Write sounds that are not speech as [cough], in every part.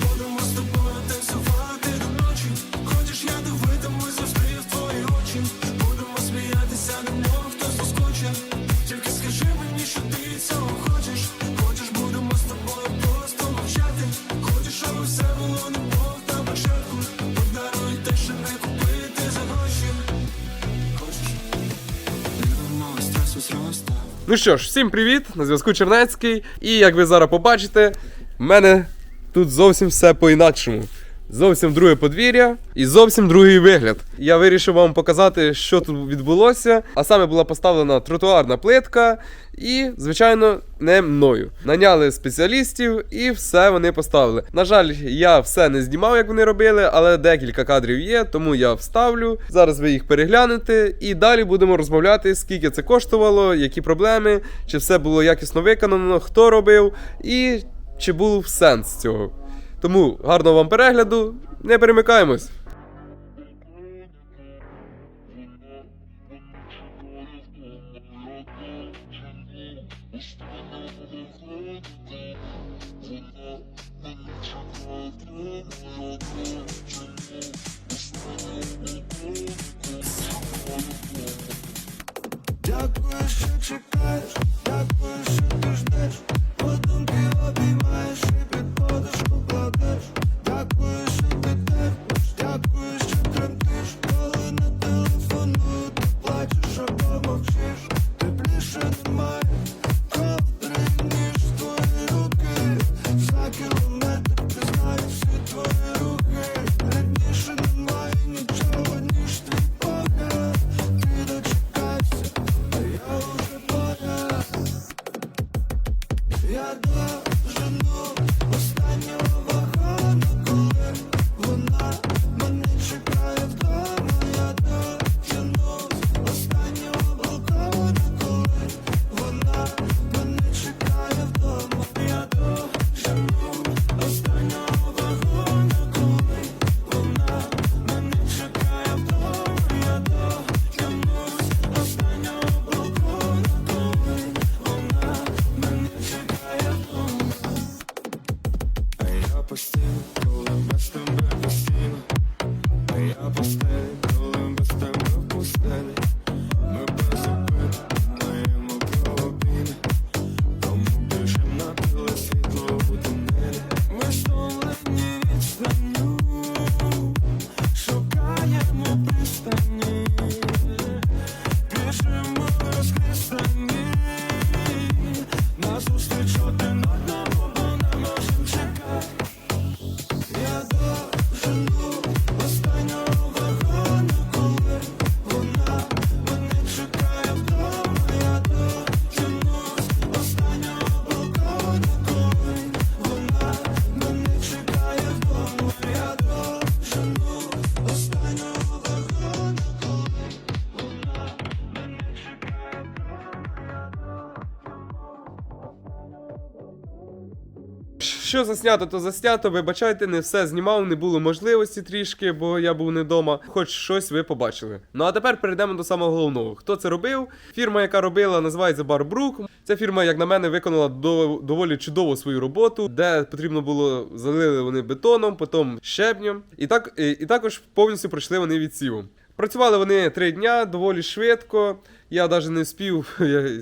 будемо з тобою до ночі. Хочеш, я дивитимусь завжди в твої очі. Будемо сміятися, немов хтось заскоче. Тільки скажи мені, що ти цього хочеш. Будемо з просто мовчати. Хочеш, щоб все було немов те, що не купити за гроші. Хочеш, зростав. Ну що ж, всім привіт! На зв'язку Чернецький. І як ви зараз побачите, в мене тут зовсім все по-інакшому. Зовсім друге подвір'я і зовсім другий вигляд. Я вирішив вам показати, що тут відбулося. А саме була поставлена тротуарна плитка, і, звичайно, не мною. Наняли спеціалістів і все вони поставили. На жаль, я все не знімав, як вони робили, але декілька кадрів є, тому я вставлю. Зараз ви їх переглянете, і далі будемо розмовляти, скільки це коштувало, які проблеми, чи все було якісно виконано, хто робив, і чи був сенс цього. Тому гарного вам перегляду, не перемикаємось. Дякую, що чекаєш, дякую, що ти ждеш. Подумки обіймаєш і під Що заснято, то заснято. Вибачайте, не все знімав, не було можливості трішки, бо я був не вдома. Хоч щось ви побачили. Ну а тепер перейдемо до самого головного. Хто це робив? Фірма, яка робила, називається Барбрук. Ця фірма, як на мене, виконала до- доволі чудово свою роботу, де потрібно було залили вони бетоном, потім щебнем. І так і, і також повністю пройшли вони відсівом. Працювали вони три дня доволі швидко. Я навіть не встиг [laughs]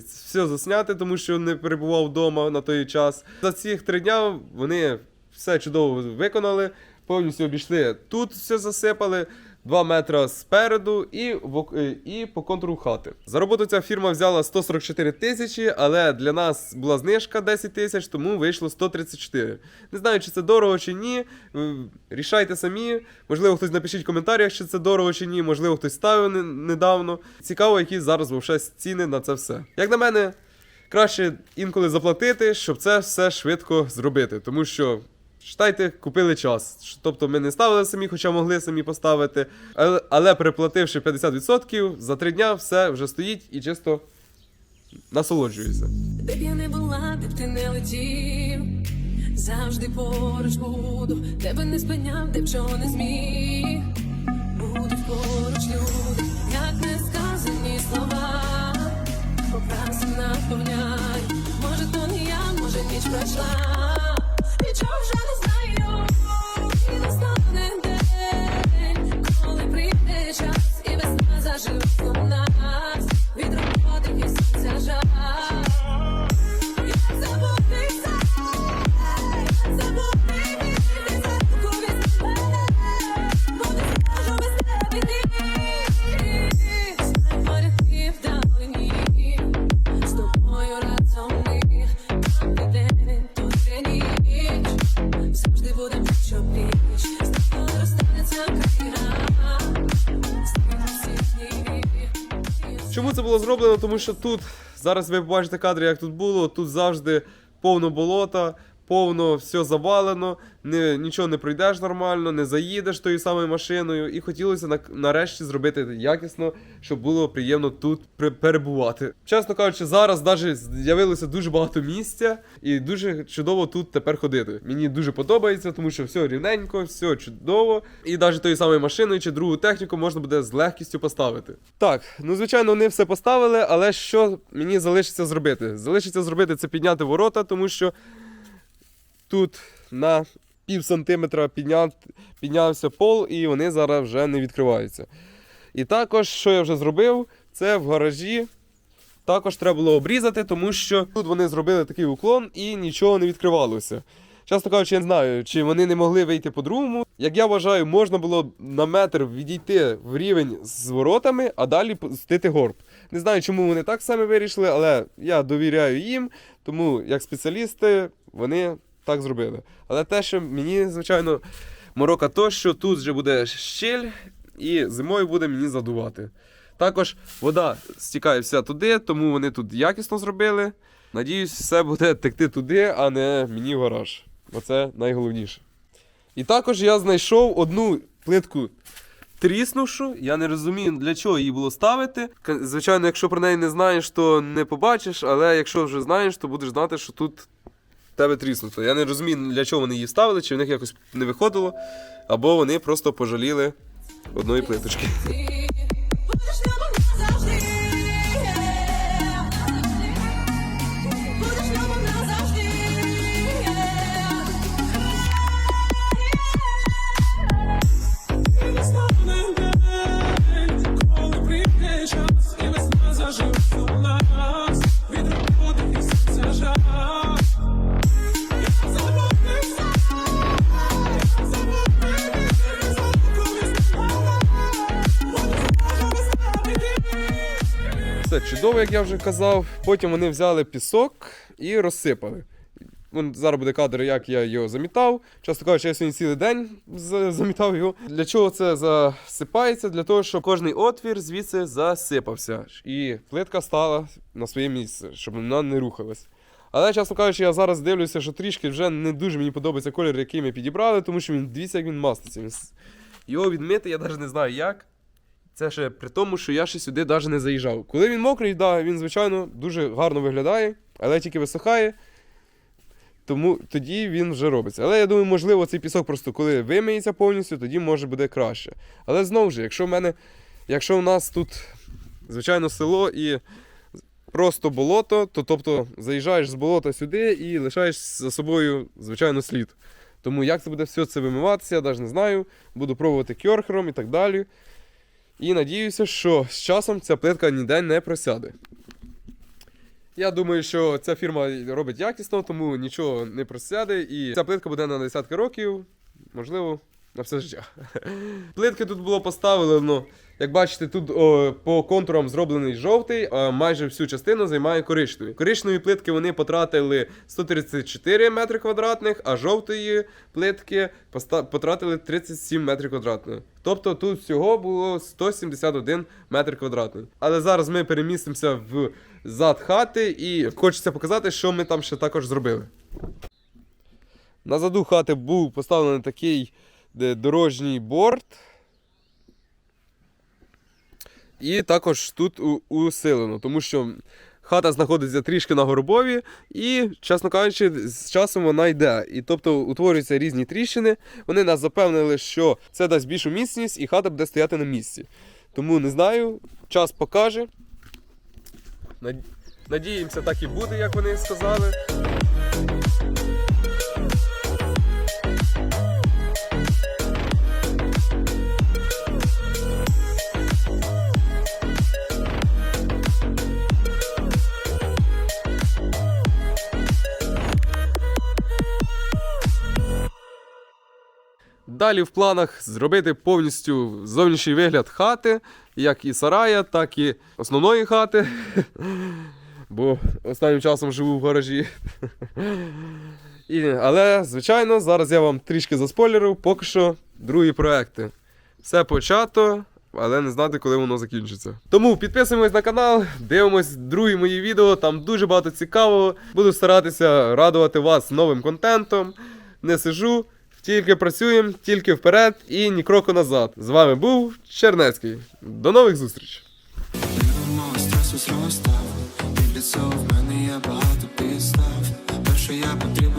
все засняти, тому що не перебував вдома на той час. За ці три дня вони все чудово виконали, повністю обійшли. Тут все засипали. 2 метри спереду і, в е, і по контуру хати. За роботу ця фірма взяла 144 тисячі, але для нас була знижка 10 тисяч, тому вийшло 134. Не знаю, чи це дорого чи ні. е, Рішайте самі. Можливо, хтось напишіть в коментарях, чи це дорого чи ні. Можливо, хтось ставив недавно. Цікаво, які зараз вовше ціни на це все. Як на мене, краще інколи заплатити, щоб це все швидко зробити. Тому що, читайте, купили час. Тобто ми не ставили самі, хоча могли самі поставити. Але, але переплативши 50%, за три дня все вже стоїть і чисто насолоджуюся. Де б я не була, де б ти не летів, завжди поруч буду, тебе не спиняв, де б чого не зміг. Будуть поруч Чому це було зроблено? Тому що тут зараз ви побачите кадри, як тут було. Тут завжди повно болота, повно все завалено, не, нічого не пройдеш нормально, не заїдеш тою самою машиною. І хотілося на, нарешті зробити якісно, щоб було приємно тут перебувати. Чесно кажучи, зараз навіть з'явилося дуже багато місця, і дуже чудово тут тепер ходити. Мені дуже подобається, тому що все рівненько, все чудово. І навіть тою самою машиною чи другу техніку можна буде з легкістю поставити. Так, ну звичайно, вони все поставили, але що мені залишиться зробити? Залишиться зробити це підняти ворота, тому що тут на пів сантиметра підняв, піднявся пол, і вони зараз вже не відкриваються. І також, що я вже зробив, це в гаражі. Також треба було обрізати, тому що тут вони зробили такий уклон і нічого не відкривалося. Чесно кажучи, я не знаю, чи вони не могли вийти по-другому. Як я вважаю, можна було на метр відійти в рівень з воротами, а далі пустити горб. Не знаю, чому вони так саме вирішили, але я довіряю їм, тому як спеціалісти вони так зробили. Але те, що мені, звичайно, морока то, що тут вже буде щель, і зимою буде мені задувати. Також вода стікає вся туди, тому вони тут якісно зробили. Надіюсь, все буде текти туди, а не мені в гараж. Оце найголовніше. І також я знайшов одну плитку тріснувшу. Я не розумію, для чого її було ставити. Звичайно, якщо про неї не знаєш, то не побачиш, але якщо вже знаєш, то будеш знати, що тут тебе тріснуто. Я не розумію, для чого вони її ставили, чи в них якось не виходило, або вони просто пожаліли одної плиточки. Як я вже казав. Потім вони взяли пісок і розсипали. Вон зараз буде кадр, як я його замітав. Часто кажучи, я сьогодні цілий день замітав його. Для чого це засипається? Для того, щоб кожний отвір звідси засипався. І плитка стала на своє місце, щоб вона не рухалась. Але, чесно кажучи, я зараз дивлюся, що трішки вже не дуже мені подобається колір, який ми підібрали, тому що він дивіться, як він маститься. Його відмити я навіть не знаю як. Це ще при тому, що я ще сюди навіть не заїжджав. Коли він мокрий, да, він, звичайно, дуже гарно виглядає, але тільки висихає, тому тоді він вже робиться. Але я думаю, можливо, цей пісок просто коли вимиється повністю, тоді може буде краще. Але знову ж, якщо в мене, якщо в нас тут, звичайно, село і просто болото, то тобто заїжджаєш з болота сюди і лишаєш за собою, звичайно, слід. Тому як це буде все це вимиватися, я навіть не знаю. Буду пробувати кьорхером і так далі. І надіюся, що з часом ця плитка ніде не просяде. Я думаю, що ця фірма робить якісно, тому нічого не просяде. І ця плитка буде на десятки років, можливо, на все життя. [laughs] Плитки тут було поставлено. Як бачите, тут о, по контурам зроблений жовтий, а майже всю частину займає коричневий. Коричневі плитки вони потратили 134 метри квадратних, а жовтої плитки потратили 37 метрів квадратних. Тобто тут всього було 171 метр квадратний. Але зараз ми перемістимося в зад хати і хочеться показати, що ми там ще також зробили. На заду хати був поставлений такий дорожній борт. І також тут усилено, тому що хата знаходиться трішки на горбові, і, чесно кажучи, з часом вона йде. І тобто утворюються різні тріщини. Вони нас запевнили, що це дасть більшу міцність і хата буде стояти на місці. Тому не знаю, час покаже. Надіємося, так і буде, як вони сказали. Далі в планах зробити повністю зовнішній вигляд хати, як і сарая, так і основної хати. [laughs] Бо останнім часом живу в гаражі. І, але, звичайно, зараз я вам трішки заспойлерив, поки що другі проекти. Все почато, але не знати, коли воно закінчиться. Тому підписуємось на канал, дивимось другі мої відео, там дуже багато цікавого. Буду старатися радувати вас новим контентом. Не сижу, тільки працюємо, тільки вперед і ні кроку назад. З вами був Чернецький. До нових зустріч! Стресу зростав І для в мене є багато підстав Перше я потрібен